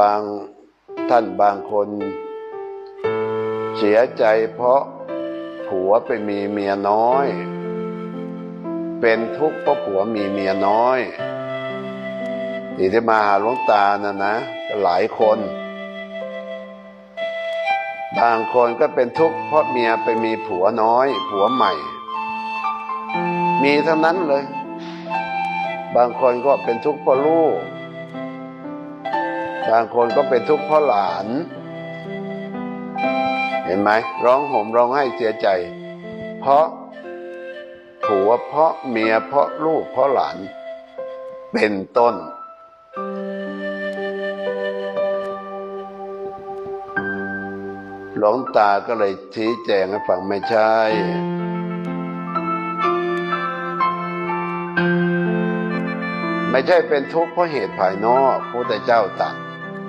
บางท่านบางคน เสียใจเพราะผัวไปมีเมียน้อย เป็นทุกข์เพราะผัวมีเมียน้อยที่ที่มาหาหลวงตานะนะหลายคน บางคนก็เป็นทุกข์เพราะเมียไปมีผัวน้อย ผัวใหม่ มีทั้งนั้นเลย บางคนก็เป็นทุกข์เพราะลูก บางคนก็เป็นทุกข์เพราะหลาน เห็นไหมร้องห่มร้องไห้เสียใจ เพราะผัวเพราะเมียเพราะลูกเพราะหลาน เป็นต้น หลวงตาก็เลยชี้แจงให้ฟังไม่ใช่ไม่ใช่เป็นทุกข์เพราะเหตุภายนอกพระพุทธเจ้าตรัส